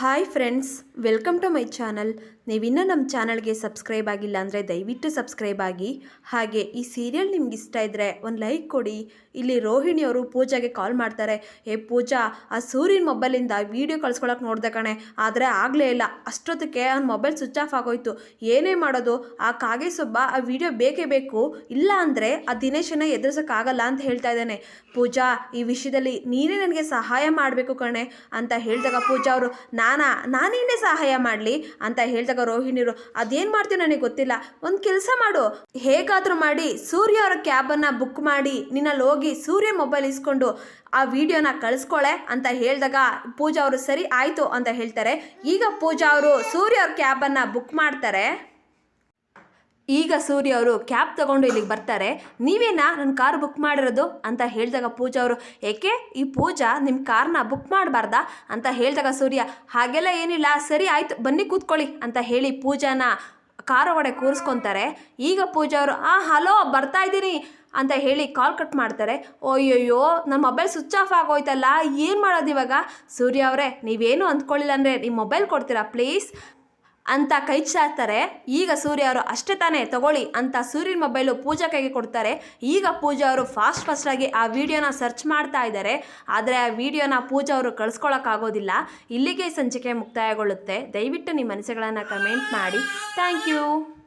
Hi friends welcome to my channel. ನೀವಿನ್ನೂ ನಮ್ಮ ಚಾನಲ್ಗೆ ಸಬ್ಸ್ಕ್ರೈಬ್ ಆಗಿಲ್ಲ ಅಂದರೆ ದಯವಿಟ್ಟು ಸಬ್ಸ್ಕ್ರೈಬ್ ಆಗಿ. ಹಾಗೆ ಈ ಸೀರಿಯಲ್ ನಿಮ್ಗೆ ಇಷ್ಟ ಇದ್ದರೆ ಒಂದು ಲೈಕ್ ಕೊಡಿ. ಇಲ್ಲಿ ರೋಹಿಣಿಯವರು ಪೂಜಾಗೆ ಕಾಲ್ ಮಾಡ್ತಾರೆ. ಏ ಪೂಜಾ, ಆ ಸೂರ್ಯನ ಮೊಬೈಲಿಂದ ವೀಡಿಯೋ ಕಳ್ಸ್ಕೊಳಕ್ಕೆ ನೋಡ್ದೆ ಕಣೆ. ಆದರೆ ಆಗಲೇ ಇಲ್ಲ. ಅಷ್ಟೊತ್ತಕ್ಕೆ ಅವ್ನ ಮೊಬೈಲ್ ಸ್ವಿಚ್ ಆಫ್ ಆಗೋಯ್ತು. ಏನೇ ಮಾಡೋದು, ಆ ಕಾಗೆ ಸೊಬ್ಬ ಆ ವಿಡಿಯೋ ಬೇಕೇ ಬೇಕು. ಇಲ್ಲ ಅಂದರೆ ಆ ದಿನೇಶನ ಎದುರಿಸೋಕ್ಕಾಗಲ್ಲ ಅಂತ ಹೇಳ್ತಾ ಇದ್ದಾನೆ. ಪೂಜಾ, ಈ ವಿಷಯದಲ್ಲಿ ನೀನೇ ನನಗೆ ಸಹಾಯ ಮಾಡಬೇಕು ಕಣೆ, ಅಂತ ಹೇಳಿದಾಗ ಪೂಜಾ ಅವರು, ನಾನಾ ನಾನೇನೇ ಸಹಾಯ ಮಾಡಲಿ ಅಂತ ಹೇಳಿದಾಗ ರೋಹಿಣಿರು ಅದೇನು ಮಾಡ್ತೀವಿ ನನಗೆ ಗೊತ್ತಿಲ್ಲ. ಒಂದು ಕೆಲಸ ಮಾಡು. ಹೇಗಾದರೂ ಮಾಡಿ. ಸೂರ್ಯ ಅವರ ಕ್ಯಾಬನ್ನು ಬುಕ್ ಮಾಡಿ. ನಿನ್ನಲ್ಲಿ ಹೋಗಿ ಸೂರ್ಯ ಮೊಬೈಲ್ ಇಸ್ಕೊಂಡು ಆ ವಿಡಿಯೋನ ಕಳಿಸ್ಕೊಳೆ ಅಂತ ಹೇಳಿದಾಗ ಪೂಜಾ ಅವರು, ಸರಿ, ಆಯಿತು ಅಂತ ಹೇಳ್ತಾರೆ. ಈಗ ಪೂಜಾ ಅವರು ಸೂರ್ಯ ಅವ್ರ ಕ್ಯಾಬನ್ನು ಬುಕ್ ಮಾಡ್ತಾರೆ. ಈಗ ಸೂರ್ಯ ಅವರು ಕ್ಯಾಬ್ ತಗೊಂಡು ಇಲ್ಲಿಗೆ ಬರ್ತಾರೆ. ನೀವೇನಾ ನನ್ನ ಕಾರ್ ಬುಕ್ ಮಾಡಿರೋದು? ಅಂತ ಹೇಳಿದಾಗ ಪೂಜಾ ಅವರು, ಏಕೆ? ಈ ಪೂಜಾ ನಿಮ್ಮ ಕಾರ್ನ ಬುಕ್ ಮಾಡಬಾರ್ದಾ? ಅಂತ ಹೇಳಿದಾಗ ಸೂರ್ಯ, ಹಾಗೆಲ್ಲ ಏನಿಲ್ಲ, ಸರಿ ಆಯ್ತು, ಬನ್ನಿ ಕೂತ್ಕೊಳ್ಳಿ. ಅಂತ ಹೇಳಿ ಪೂಜಾನ ಕಾರ್ ಒಳಗಡೆ ಕೂರಿಸ್ಕೊತಾರೆ. ಈಗ ಪೂಜಾ ಅವರು, ಆ, ಹಲೋ, ಬರ್ತಾ ಇದ್ದೀನಿ. ಅಂತ ಹೇಳಿ ಕಾಲ್ ಕಟ್ ಮಾಡ್ತಾರೆ. ಅಯ್ಯಯ್ಯೋ, ನನ್ನ ಮೊಬೈಲ್ ಸ್ವಿಚ್ ಆಫ್ ಆಗೋಯ್ತಲ್ಲ, ಏನು ಮಾಡೋದು ಇವಾಗ? ಸೂರ್ಯ ಅವರೇ, ನೀವೇನು ಅಂದ್ಕೊಳ್ಳಿಲ್ಲ ಅಂದರೆ ನಿಮ್ಮ ಮೊಬೈಲ್ ಕೊಡ್ತೀರಾ, ಪ್ಲೀಸ್? ಅಂತ ಕೈ ಚಾಚ್ತಾರೆ ಈಗ ಸೂರ್ಯ ಅವರು ಅಷ್ಟೇ ತಾನೇ, ತಗೊಳ್ಳಿ ಅಂತ ಸೂರ್ಯನ ಮೊಬೈಲು ಪೂಜಾ ಕೈಗೆ ಕೊಡ್ತಾರೆ. ಈಗ ಪೂಜಾ ಅವರು ಫಾಸ್ಟ್ ಫಾಸ್ಟಾಗಿ ಆ ವಿಡಿಯೋನ ಸರ್ಚ್ ಮಾಡ್ತಾ ಇದ್ದಾರೆ. ಆದರೆ ಆ ವಿಡಿಯೋನ ಪೂಜಾ ಅವರು ಕಳಿಸ್ಕೊಳಕ್ಕಾಗೋದಿಲ್ಲ ಇಲ್ಲಿಗೆ ಸಂಚಿಕೆ ಮುಕ್ತಾಯಗೊಳ್ಳುತ್ತೆ. ದಯವಿಟ್ಟು ನಿಮ್ಮ ಮನಸ್ಸುಗಳನ್ನು ಕಮೆಂಟ್ ಮಾಡಿ. Thank you